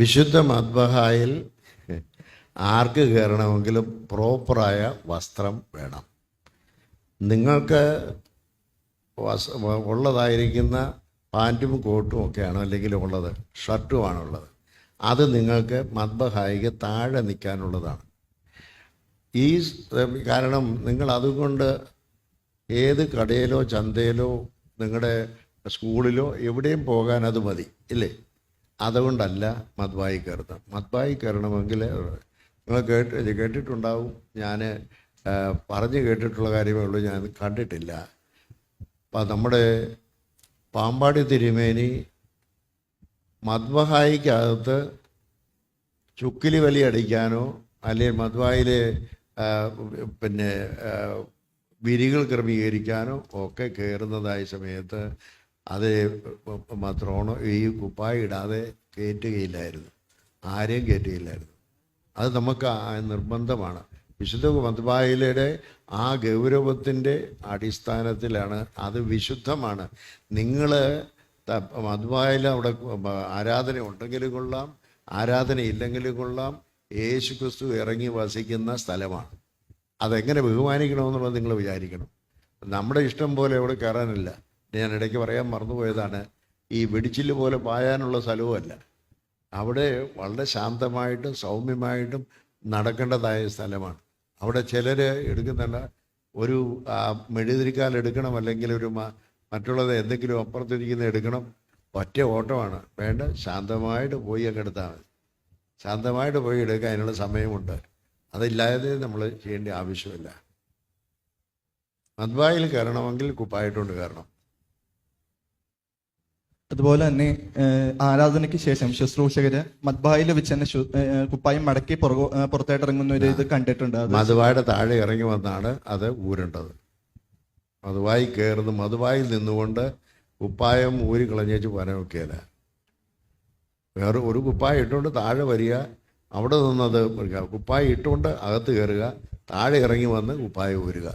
വിശുദ്ധ മദ്ബഹായിൽ ആർക്ക് കയറണമെങ്കിലും പ്രോപ്പറായ വസ്ത്രം വേണം. നിങ്ങൾക്ക് വസ് ഉള്ളതായിരിക്കുന്ന പാന്റും കോട്ടും ഒക്കെയാണ് അല്ലെങ്കിൽ ഉള്ളത്? ഷർട്ടുമാണുള്ളത്. അത് നിങ്ങൾക്ക് മദ്ബഹായിക്ക് താഴെ നിൽക്കാനുള്ളതാണ്. ഈ കാരണം നിങ്ങൾ അതുകൊണ്ട് ഏത് കടയിലോ ചന്തയിലോ നിങ്ങളുടെ സ്കൂളിലോ എവിടെയും പോകാൻ അത് മതി ഇല്ലേ? അതുകൊണ്ടല്ല മദ്വായി കയറുന്നത്. മദ്വായി കയറണമെങ്കിൽ നിങ്ങൾ കേട്ട് കേട്ടിട്ടുണ്ടാവും. ഞാൻ പറഞ്ഞു കേട്ടിട്ടുള്ള കാര്യമേ ഉള്ളൂ. ഞാൻ കണ്ടിട്ടില്ല. അപ്പം നമ്മുടെ പാമ്പാടി തിരുമേനി മദ്വഹായിക്കകത്ത് ചുക്കിലി വലി അടിക്കാനോ അല്ലെങ്കിൽ മദ്വായിൽ പിന്നെ വിരികൾ ക്രമീകരിക്കാനോ ഒക്കെ കയറുന്നതായ സമയത്ത് അത് ത്രോണ ഈ കുപ്പായ ഇടാതെ കയറ്റുകയില്ലായിരുന്നു. ആരെയും കയറ്റുകയില്ലായിരുന്നു. അത് നമുക്ക് നിർബന്ധമാണ്. വിശുദ്ധ മധുബായിലയുടെ ആ ഗൗരവത്തിന്റെ അടിസ്ഥാനത്തിലാണ് അത് വിശുദ്ധമാണ്. നിങ്ങൾ മധുബായിൽ അവിടെ ആരാധന ഉണ്ടെങ്കിലും കൊള്ളാം ആരാധന ഇല്ലെങ്കിലും കൊള്ളാം യേശു ക്രിസ്തു ഇറങ്ങി വസിക്കുന്ന സ്ഥലമാണ്. അതെങ്ങനെ ബഹുമാനിക്കണമെന്നുള്ളത് നിങ്ങൾ വിചാരിക്കണം. നമ്മുടെ ഇഷ്ടം പോലെ അവിടെ കയറാനില്ല. ഞാൻ ഇടയ്ക്ക് പറയാൻ മറന്നുപോയതാണ് ഈ വെടിച്ചിൽ പോലെ പായാനുള്ള സ്ഥലവുമല്ല. അവിടെ വളരെ ശാന്തമായിട്ടും സൗമ്യമായിട്ടും നടക്കേണ്ടതായ സ്ഥലമാണ്. അവിടെ ചിലർ എടുക്കുന്നുണ്ട് ഒരു മെഴുതിരിക്കാൽ എടുക്കണം അല്ലെങ്കിൽ ഒരു മറ്റുള്ളത് എന്തെങ്കിലും അപ്പുറത്തിരിക്കുന്ന എടുക്കണം ഒറ്റ ഓട്ടമാണ്. വേണ്ട ശാന്തമായിട്ട് പോയി അങ്ങ് എടുത്താൽ മതി. ശാന്തമായിട്ട് പോയി എടുക്കാൻ അതിനുള്ള സമയമുണ്ട്. അതില്ലാതെ നമ്മൾ ചെയ്യേണ്ട ആവശ്യമില്ല. മദ്വായിൽ കയറണമെങ്കിൽ കുപ്പായിട്ടുണ്ട് കയറണം. അതുപോലെ തന്നെ ആരാധനയ്ക്ക് ശേഷം ശുശ്രൂഷകര് മദ്ബായിൽ വെച്ച് തന്നെ കുപ്പായം മടക്കി പുറത്തായിട്ട് ഇറങ്ങുന്ന ഒരു ഇത് കണ്ടിട്ടുണ്ട് മധുവായുടെ താഴെ ഇറങ്ങി വന്നാണ് അത് ഊരേണ്ടത്. മധുവായി കയറുന്നത് മധുവായിൽ നിന്നുകൊണ്ട് കുപ്പായം ഊരി കളഞ്ഞേച്ച് പോകാൻ ഒക്കെയല്ല. വേറെ ഒരു കുപ്പായം ഇട്ടുകൊണ്ട് താഴെ വരിക അവിടെ നിന്നത് കുപ്പായം ഇട്ടുകൊണ്ട് അകത്ത് കയറുക താഴെ ഇറങ്ങി വന്ന് കുപ്പായം ഊരുക.